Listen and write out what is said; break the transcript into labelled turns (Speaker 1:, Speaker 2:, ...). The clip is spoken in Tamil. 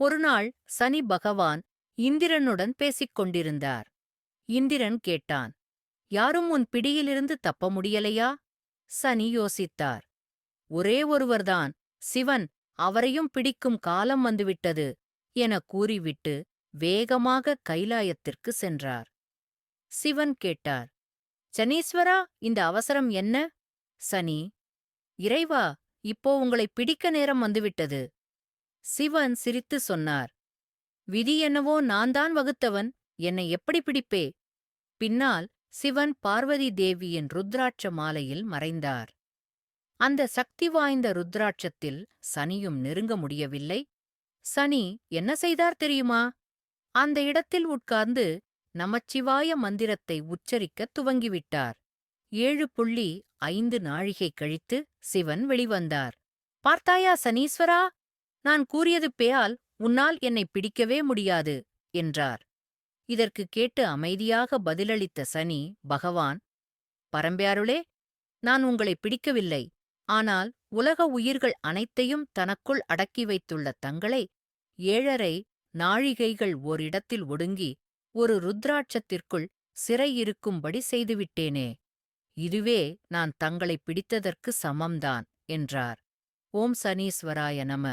Speaker 1: ஒருநாள் சனி பகவான் இந்திரனுடன் பேசிக் கொண்டிருந்தார். இந்திரன் கேட்டான் யாரும் உன் பிடியிலிருந்து தப்ப முடியலையா? சனி யோசித்தார் ஒரே ஒருவர்தான். சிவன் அவரையும் பிடிக்கும் காலம் வந்துவிட்டது எனக் கூறிவிட்டு வேகமாக கைலாயத்திற்கு சென்றார். சிவன் கேட்டார் சனீஸ்வரா இந்த அவசரம் என்ன? சனி இறைவா இப்போ உங்களை பிடிக்க நேரம் வந்துவிட்டது. சிவன் சிரித்து சொன்னார் விதி என்னவோ நான் தான் வகுத்தவன் என்னை எப்படி பிடிப்பே? பின்னால் சிவன் பார்வதி தேவியின் ருத்ராட்ச மாலையில் மறைந்தார். அந்த சக்தி வாய்ந்த ருத்ராட்சத்தில் சனியும் நெருங்க முடியவில்லை. சனி என்ன செய்தார் தெரியுமா? அந்த இடத்தில் உட்கார்ந்து நமச்சிவாய மந்திரத்தை உச்சரிக்கத் துவங்கிவிட்டார். ஏழு புள்ளி ஐந்து நாழிகை கழித்து சிவன் வெளிவந்தார். பார்த்தாயா சனீஸ்வரா? நான் கூறியது பேயால் உன்னால் என்னை பிடிக்கவே முடியாது என்றார். இதற்கு கேட்டு அமைதியாக பதிலளித்த சனி பகவான் பரம்பியாருளே நான் உங்களை பிடிக்கவில்லை. ஆனால் உலக உயிர்கள் அனைத்தையும் தனக்குள் அடக்கி வைத்துள்ள தங்களை ஏழரை நாழிகைகள் ஓரிடத்தில் ஒடுங்கி ஒரு ருத்ராட்சத்திற்குள் சிறையிருக்கும்படி செய்துவிட்டேனே. இதுவே நான் தங்களை பிடித்ததற்கு சமம்தான் என்றார். ஓம் சனீஸ்வராய நம